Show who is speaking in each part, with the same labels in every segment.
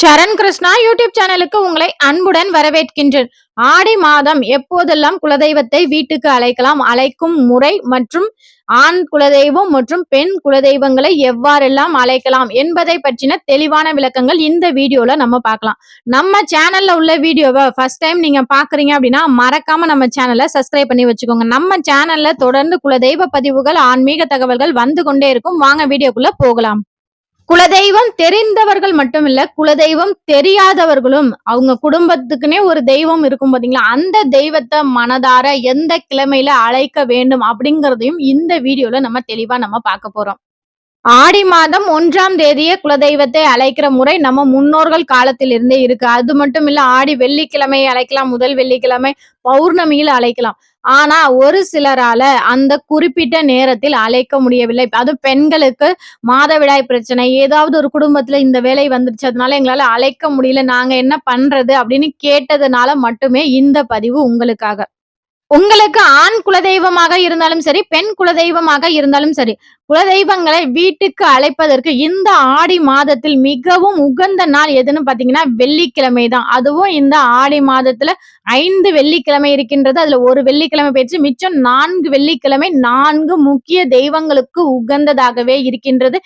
Speaker 1: சரண் Krishna YouTube சேனலுக்கு உங்களை அன்புடன் வரவேற்கின்றேன். ஆடி மாதம் எப்போதெல்லாம் குலதெய்வத்தை வீட்டுக்கு அழைக்கலாம் அழைக்கும் முறை மற்றும் ஆண் குலதெய்வம் மற்றும் பெண் குலதெய்வங்களை எவ்வாறெல்லாம் அழைக்கலாம் என்பதை பற்றின தெளிவான விளக்கங்கள் இந்த வீடியோல நம்ம பார்க்கலாம். நம்ம சேனல்ல உள்ள வீடியோவை ஃபர்ஸ்ட் டைம் நீங்க பாக்குறீங்க அப்படின்னா மறக்காம நம்ம சேனலை சப்ஸ்கிரைப் பண்ணி வச்சுக்கோங்க. நம்ம சேனல்ல தொடர்ந்து குலதெய்வ பதிவுகள் ஆன்மீக தகவல்கள் வந்து கொண்டே இருக்கும். வாங்க வீடியோக்குள்ள போகலாம். குலதெய்வம் தெரிந்தவர்கள் மட்டும் இல்ல குலதெய்வம் தெரியாதவர்களும் அவங்க குடும்பத்துக்குன்னே ஒரு தெய்வம் இருக்கும் பாத்தீங்களா? அந்த தெய்வத்தை மனதார எந்த கிழமையில அழைக்க வேண்டும் அப்படிங்கறதையும் இந்த வீடியோல நம்ம தெளிவா நம்ம பார்க்க போறோம். ஆடி மாதம் ஒன்றாம் தேதியே குலதெய்வத்தை அழைக்கிற முறை நம்ம முன்னோர்கள் காலத்தில் இருந்தே இருக்கு. அது மட்டும் இல்ல ஆடி வெள்ளிக்கிழமை அழைக்கலாம் முதல் வெள்ளிக்கிழமை பௌர்ணமியில் அழைக்கலாம். ஆனா ஒரு சிலரால அந்த குறிப்பிட்ட நேரத்தில் அழைக்க முடியவில்லை. அது பெண்களுக்கு மாதவிடாய் பிரச்சனை. ஏதாவது ஒரு குடும்பத்துல இந்த வேலை வந்துருச்சு அதனால எங்களால அழைக்க முடியல. நாங்க என்ன பண்றது அப்படின்னு கேட்டதுனால மட்டுமே இந்த பதிவு உங்களுக்காக. உங்களுக்கு ஆண் குலதெய்வமாக இருந்தாலும் சரி பெண் குலதெய்வமாக இருந்தாலும் சரி குலதெய்வங்களை வீட்டுக்கு அழைப்பதற்கு இந்த ஆடி மாதத்தில் மிகவும் உகந்த நாள் எதுன்னு பாத்தீங்கன்னா வெள்ளிக்கிழமை தான். அதுவும் இந்த ஆடி மாதத்துல ஐந்து வெள்ளிக்கிழமை இருக்கின்றது. அதுல ஒரு வெள்ளிக்கிழமை போயிடுச்சு மிச்சம் நான்கு வெள்ளிக்கிழமை நான்கு முக்கிய தெய்வங்களுக்கு உகந்ததாகவே இருக்கின்றது.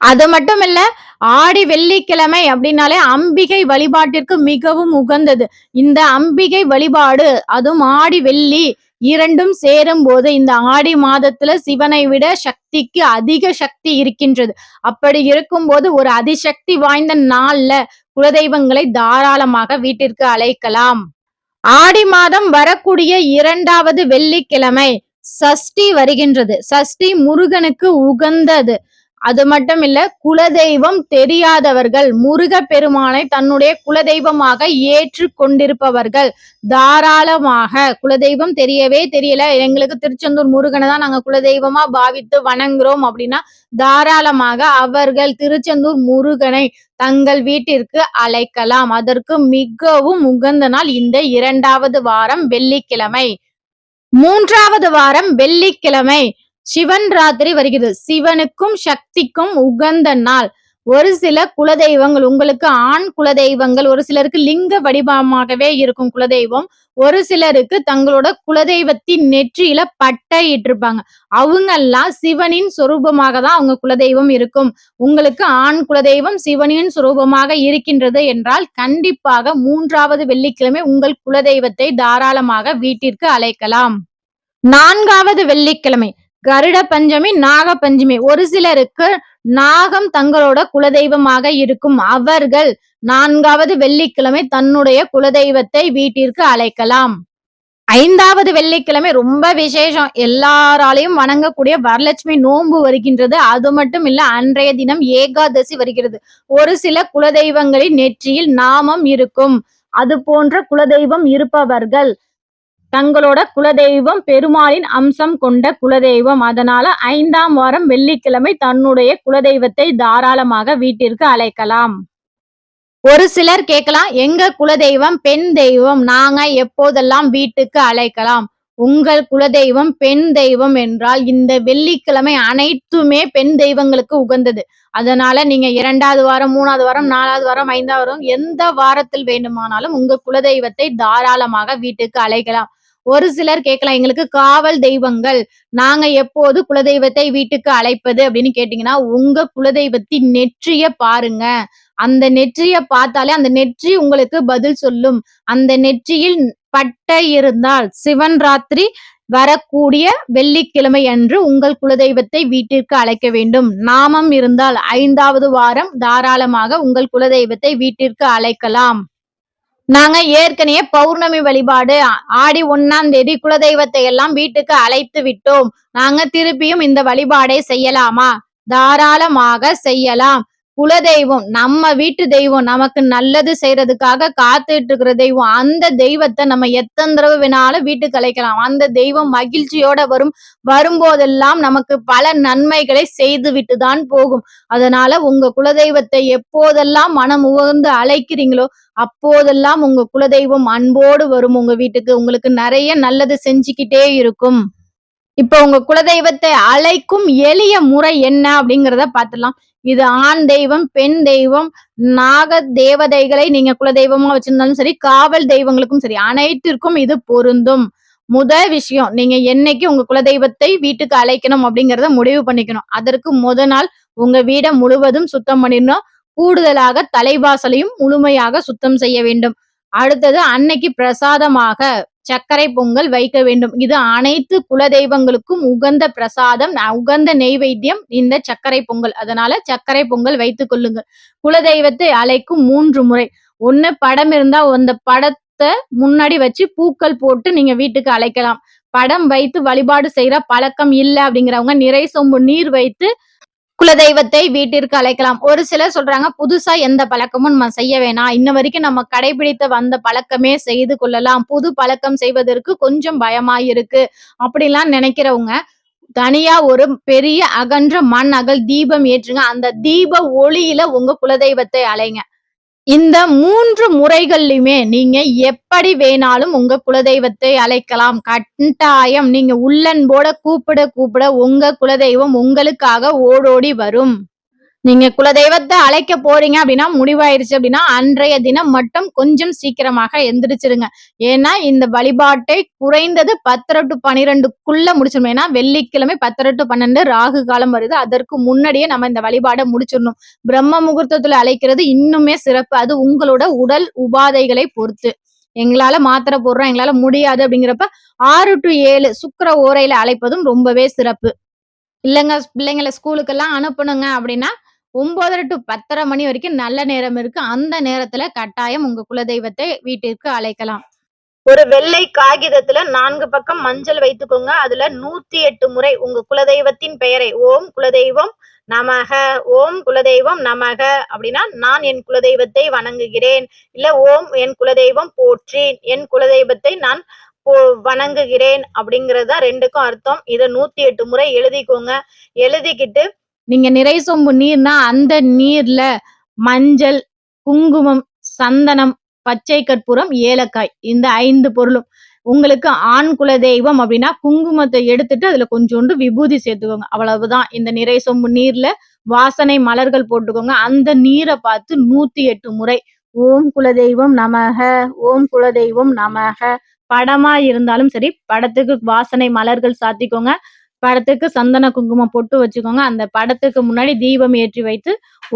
Speaker 1: அது மட்டும் இல்ல ஆடி வெள்ளிக்கிழமை அப்படின்னாலே அம்பிகை வழிபாட்டிற்கு மிகவும் உகந்தது. இந்த அம்பிகை வழிபாடு அதுவும் ஆடி வெள்ளி இரண்டும் சேரும் போது இந்த ஆடி மாதத்துல சிவனை விட சக்திக்கு அதிக சக்தி இருக்கின்றது. அப்படி இருக்கும்போது ஒரு அதிசக்தி வாய்ந்த நாள்ல குலதெய்வங்களை தாராளமாக வீட்டிற்கு அழைக்கலாம். ஆடி மாதம் வரக்கூடிய இரண்டாவது வெள்ளிக்கிழமை சஷ்டி வருகின்றது. சஷ்டி முருகனுக்கு உகந்தது. அது மட்டும் இல்ல குலதெய்வம் தெரியாதவர்கள் முருக பெருமானை தன்னுடைய குலதெய்வமாக ஏற்று கொண்டிருப்பவர்கள் தாராளமாக. குலதெய்வம் தெரியவே தெரியல. எங்களுக்கு திருச்செந்தூர் முருகனை தான் நாங்க குலதெய்வமா பாவித்து வணங்குறோம் அப்படின்னா தாராளமாக அவர்கள் திருச்செந்தூர் முருகனை தங்கள் வீட்டிற்கு அழைக்கலாம். அதற்கு மிகவும் உகந்த நாள் இந்த இரண்டாவது வாரம் வெள்ளிக்கிழமை. மூன்றாவது வாரம் வெள்ளிக்கிழமை. சிவன் ராத்திரி வருகிறது. சிவனுக்கும் சக்திக்கும் உகந்த நாள். ஒரு சில குலதெய்வங்கள் உங்களுக்கு ஆண் குலதெய்வங்கள் ஒரு சிலருக்கு லிங்க வடிவமாகவே இருக்கும் குலதெய்வம். ஒரு சிலருக்கு தங்களோட குலதெய்வத்தின் நெற்றியில பட்டை இட்டிருப்பாங்க. அவங்க எல்லாம் சிவனின் சொரூபமாக தான் அவங்க குலதெய்வம் இருக்கும். உங்களுக்கு ஆண் குலதெய்வம் சிவனின் சுரூபமாக இருக்கின்றது என்றால் கண்டிப்பாக மூன்றாவது வெள்ளிக்கிழமை உங்கள் குலதெய்வத்தை தாராளமாக வீட்டிற்கு அழைக்கலாம். நான்காவது வெள்ளிக்கிழமை. கருட பஞ்சமி நாக பஞ்சமி. ஒரு சிலருக்கு நாகம் தங்களோட குலதெய்வமாக இருக்கும். அவர்கள் நான்காவது வெள்ளிக்கிழமை தன்னுடைய குலதெய்வத்தை வீட்டிற்கு அழைக்கலாம். ஐந்தாவது வெள்ளிக்கிழமை ரொம்ப விசேஷம். எல்லாராலையும் வணங்கக்கூடிய வரலட்சுமி நோன்பு வருகின்றது. அது மட்டும் இல்ல அன்றைய தினம் ஏகாதசி வருகிறது. ஒரு சில குலதெய்வங்களின் நெற்றியில் நாமம் இருக்கும். அது போன்ற குலதெய்வம் இருப்பவர்கள் தங்களோட குலதெய்வம் பெருமாளின் அம்சம் கொண்ட குலதெய்வம். அதனால ஐந்தாம் வாரம் வெள்ளிக்கிழமை தன்னுடைய குலதெய்வத்தை தாராளமாக வீட்டிற்கு அழைக்கலாம். ஒரு சிலர் கேட்கலாம் எங்க குலதெய்வம்? பெண் தெய்வம். நாங்க எப்போதெல்லாம் வீட்டுக்கு அழைக்கலாம்? உங்கள் குலதெய்வம் பெண் தெய்வம் என்றால் இந்த வெள்ளிக்கிழமை அனைத்துமே பெண் தெய்வங்களுக்கு உகந்தது. அதனால நீங்க இரண்டாவது வாரம் மூணாவது வாரம் நாலாவது வாரம் ஐந்தாவது வாரம் எந்த வாரத்தில் வேண்டுமானாலும் உங்க குலதெய்வத்தை தாராளமாக வீட்டுக்கு அழைக்கலாம். ஒரு சிலர் கேட்கலாம் எங்களுக்கு காவல் தெய்வங்கள். நாங்க எப்போது குலதெய்வத்தை வீட்டுக்கு அழைப்பது அப்படின்னு கேட்டீங்கன்னா உங்க குலதெய்வத்தின் நெற்றிய பாருங்க. அந்த நெற்றிய பார்த்தாலே அந்த நெற்றி உங்களுக்கு பதில் சொல்லும். அந்த நெற்றியில் பட்டை இருந்தால் சிவன் ராத்திரி வரக்கூடிய வெள்ளிக்கிழமை அன்று உங்கள் குலதெய்வத்தை வீட்டிற்கு அழைக்க வேண்டும். நாமம் இருந்தால் ஐந்தாவது வாரம் தாராளமாக உங்கள் குலதெய்வத்தை வீட்டிற்கு அழைக்கலாம். நாங்க ஏற்கனவே பௌர்ணமி வழிபாடு ஆடி ஒன்னாம் தேதி குலதெய்வத்தை எல்லாம் வீட்டுக்கு அழைத்து விட்டோம். நாங்க திருப்பியும் இந்த வழிபாடை செய்யலாமா? தாராளமாக செய்யலாம். குலதெய்வம் நம்ம வீட்டு தெய்வம் நமக்கு நல்லது செய்யறதுக்காக காத்துட்டு இருக்கிற தெய்வம் அந்த தெய்வத்தை நம்ம எத்தனை தடவை வேணாலும் வீட்டுக்கு அழைக்கலாம். அந்த தெய்வம் மகிழ்ச்சியோட வரும் வரும்போதெல்லாம் நமக்கு பல நன்மைகளை செய்து விட்டு தான் போகும். அதனால உங்க குலதெய்வத்தை எப்போதெல்லாம் மனம் உகந்து அழைக்கிறீங்களோ அப்போதெல்லாம் உங்க குலதெய்வம் அன்போடு வரும் உங்க வீட்டுக்கு. உங்களுக்கு நிறைய நல்லது செஞ்சுக்கிட்டே இருக்கும். இப்ப உங்க குலதெய்வத்தை அழைக்கும் எளிய முறை என்ன அப்படிங்கிறத பார்த்துடலாம். இது ஆண் தெய்வம் பெண் தெய்வம் நாக தேவதைகளை நீங்க குலதெய்வமா வச்சிருந்தாலும் சரி காவல் தெய்வங்களுக்கும் சரி அனைத்திற்கும் இது பொருந்தும். முதல் விஷயம் நீங்க என்னைக்கு உங்க குலதெய்வத்தை வீட்டுக்கு அழைக்கணும் அப்படிங்கறத முடிவு பண்ணிக்கணும். அதற்கு முத நாள் உங்க வீடை முழுவதும் சுத்தம் பண்ணிடணும். கூடுதலாக தலைவாசலையும் முழுமையாக சுத்தம் செய்ய வேண்டும். அடுத்தது அன்னைக்கு பிரசாதமாக. சர்க்கரை பொங்கல் வைக்க வேண்டும். இது அனைத்து குலதெய்வங்களுக்கும் உகந்த பிரசாதம் உகந்த நெய்வேத்தியம் இந்த சர்க்கரை பொங்கல். அதனால சர்க்கரை பொங்கல் வைத்துக் கொள்ளுங்கள். குலதெய்வத்தை அழைக்கும் மூன்று முறை. ஒண்ணு படம் இருந்தா அந்த படத்தை முன்னாடி வச்சு பூக்கள் போட்டு நீங்க வீட்டுக்கு அழைக்கலாம். படம் வைத்து வழிபாடு செய்யற பழக்கம் இல்லை அப்படிங்கிறவங்க நிறை சொம்பு நீர் வைத்து குலதெய்வத்தை வீட்டிற்கு அழைக்கலாம். ஒரு சிலர் சொல்றாங்க புதுசா எந்த பழக்கமும் நம்ம செய்ய வேணாம். இன்ன வரைக்கும் நம்ம கடைபிடித்த வந்த பழக்கமே செய்து கொள்ளலாம். புது பழக்கம் செய்வதற்கு கொஞ்சம் பயமா இருக்கு அப்படிலாம் நினைக்கிறவங்க தனியா ஒரு பெரிய அகன்ற மண் அகல் தீபம் ஏற்றுங்க. அந்த தீப ஒளியில உங்க குலதெய்வத்தை அலைங்க. இந்த மூன்று முறைகள்லையுமே நீங்க எப்படி வேணாலும் உங்க குலதெய்வத்தை அழைக்கலாம். கட்டாயம் நீங்க உள்ளன்போட கூப்பிட கூப்பிட உங்க குலதெய்வம் உங்களுக்காக ஓடோடி வரும். நீங்க குலதெய்வத்தை அழைக்க போறீங்க அப்படின்னா முடிவாயிருச்சு அப்படின்னா அன்றைய தினம் மட்டும் கொஞ்சம் சீக்கிரமாக எந்திரிச்சிருங்க. ஏன்னா இந்த வழிபாட்டை குறைந்தது பத்தரை டு பனிரெண்டுக்குள்ள முடிச்சிடணும். ஏன்னா வெள்ளிக்கிழமை பத்தரை டு பன்னெண்டு ராகு காலம் வருது. அதற்கு முன்னாடியே நம்ம இந்த வழிபாடை முடிச்சிடணும். பிரம்ம முகூர்த்தத்துல அழைக்கிறது இன்னுமே சிறப்பு. அது உங்களோட உடல் உபாதைகளை பொறுத்து. எங்களால மாத்திரை போடுறோம் எங்களால முடியாது அப்படிங்கிறப்ப ஆறு டு ஏழு சுக்கர ஓரையில அழைப்பதும் ரொம்பவே சிறப்பு. இல்லைங்க பிள்ளைங்களை ஸ்கூலுக்கெல்லாம் அனுப்பணுங்க அப்படின்னா ஒன்பதரை டு பத்தரை மணி வரைக்கும் நல்ல நேரம் இருக்கு. அந்த நேரத்துல கட்டாயம் உங்க குலதெய்வத்தை வீட்டிற்கு அழைக்கலாம். ஒரு வெள்ளை காகிதத்துல நான்கு பக்கம் மஞ்சள் வைத்துக்கோங்க. அதுல நூத்தி எட்டு முறை உங்க குலதெய்வத்தின் பெயரை ஓம் குலதெய்வம் நமக ஓம் குலதெய்வம் நமக அப்படின்னா நான் என் குலதெய்வத்தை வணங்குகிறேன். இல்ல ஓம் என் குலதெய்வம் போற்றேன். என் குலதெய்வத்தை நான் வணங்குகிறேன் அப்படிங்கறது ரெண்டுக்கும் அர்த்தம். இதை நூத்தி எட்டு முறை எழுதிக்கோங்க. எழுதிக்கிட்டு நீங்க நிறை சொம்பு நீர்னா அந்த நீர்ல மஞ்சள் குங்குமம் சந்தனம் பச்சை கற்பூரம் ஏலக்காய் இந்த ஐந்து பொருளும். உங்களுக்கு ஆண் குல தெய்வம் அப்படின்னா குங்குமத்தை எடுத்துட்டு அதுல கொஞ்சோண்டு விபூதி சேர்த்துக்கோங்க. அவ்வளவுதான். இந்த நிறை சொம்பு நீர்ல வாசனை மலர்கள் போட்டுக்கோங்க. அந்த நீரை பார்த்து நூத்தி எட்டு முறை ஓம் குலதெய்வம் நமக ஓம் குலதெய்வம் நமக. படமா இருந்தாலும் சரி படத்துக்கு வாசனை மலர்கள் சாத்திக்கோங்க. படத்துக்கு சந்தன குங்குமம் பொட்டு வச்சுக்கோங்க. அந்த படத்துக்கு முன்னாடி தீபம் ஏற்றி வைத்து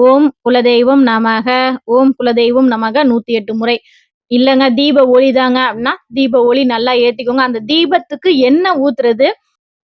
Speaker 1: ஓம் குலதெய்வம் நமக ஓம் குலதெய்வம் நமக நூத்தி எட்டு முறை. இல்லைங்க தீப ஒளி தாங்க அப்படின்னா தீப ஒளி நல்லா ஏத்திக்கோங்க. அந்த தீபத்துக்கு என்ன ஊத்துறது?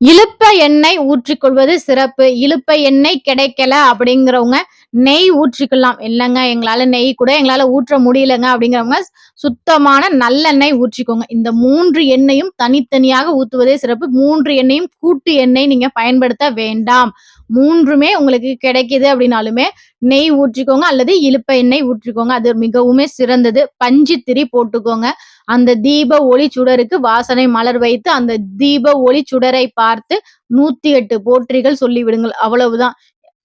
Speaker 1: இழுப்ப எண்ணெய் ஊற்றிக்கொள்வது சிறப்பு. இழுப்ப எண்ணெய் கிடைக்கல அப்படிங்கிறவங்க நெய் ஊற்றிக்கலாம். இல்லைங்க எங்களால் நெய் கூட எங்களால் ஊற்ற முடியலங்க அப்படிங்கிறவங்க சுத்தமான நல்லெண்ணெய் ஊற்றிக்கோங்க. இந்த மூன்று எண்ணெயும் தனித்தனியாக ஊற்றுவதே சிறப்பு. மூன்று எண்ணெயும் கூட்டு எண்ணெய் நீங்கள் பயன்படுத்த வேண்டாம். மூன்றுமே உங்களுக்கு கிடைக்குது அப்படின்னாலுமே நெய் ஊற்றிக்கோங்க அல்லது இழுப்ப எண்ணெய் ஊற்றிக்கோங்க. அது மிகவுமே சிறந்தது. பஞ்சு திரி போட்டுக்கோங்க. அந்த தீப ஒளி சுடருக்கு வாசனை மலர் வைத்து அந்த தீப ஒளி சுடரை பார்த்து நூத்தி எட்டு போற்றிகள் சொல்லிவிடுங்கள். அவ்வளவுதான்.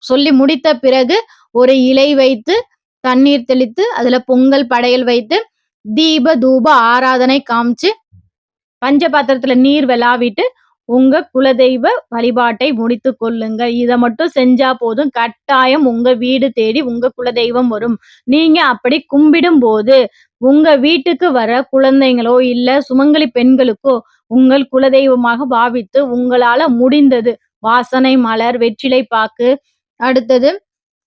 Speaker 1: சொல்லி முடித்த பிறகு ஒரு இலை வைத்து தண்ணீர் தெளித்து அதுல பொங்கல் படையல் வைத்து தீப தூப ஆராதனை காமிச்சு பஞ்ச பாத்திரத்துல நீர் விளாவிட்டு உங்க குலதெய்வ வழிபாட்டை முடித்து கொள்ளுங்க இதை மட்டும் செஞ்சா போதும். கட்டாயம் உங்க வீடு தேடி உங்க குலதெய்வம் வரும். நீங்க அப்படி கும்பிடும் போது உங்க வீட்டுக்கு வர குழந்தைங்களோ இல்ல சுமங்கலி பெண்களுக்கோ உங்கள் குலதெய்வமாக பாவித்து உங்களால முடிந்தது. வாசனை மலர் வெற்றிலை பாக்கு. அடுத்தது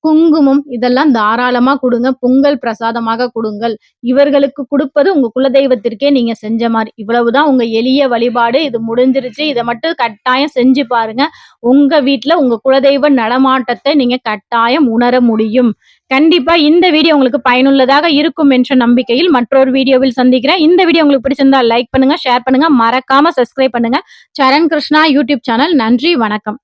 Speaker 1: குங்குமம் இதெல்லாம் தாராளமா கொடுங்க. பொங்கல் பிரசாதமாக கொடுங்கள். இவர்களுக்கு கொடுப்பது உங்க குலதெய்வத்திற்கே நீங்க செஞ்ச மாதிரி இவ்வளவுதான் உங்க எளிய வழிபாடு. இது முடிஞ்சிருச்சு. இதை மட்டும் கட்டாயம் செஞ்சு பாருங்க. உங்க வீட்டுல உங்க குலதெய்வ நடமாட்டத்தை நீங்க கட்டாயம் உணர முடியும். கண்டிப்பா இந்த வீடியோ உங்களுக்கு பயனுள்ளதாக இருக்கும் என்ற நம்பிக்கையில் மற்றொரு வீடியோவில் சந்திக்கிறேன். இந்த வீடியோ உங்களுக்கு பிடிச்சிருந்தா லைக் பண்ணுங்க ஷேர் பண்ணுங்க. மறக்காம சப்ஸ்கிரைப் பண்ணுங்க. சரண் கிருஷ்ணா யூடியூப் சேனல் நன்றி வணக்கம்.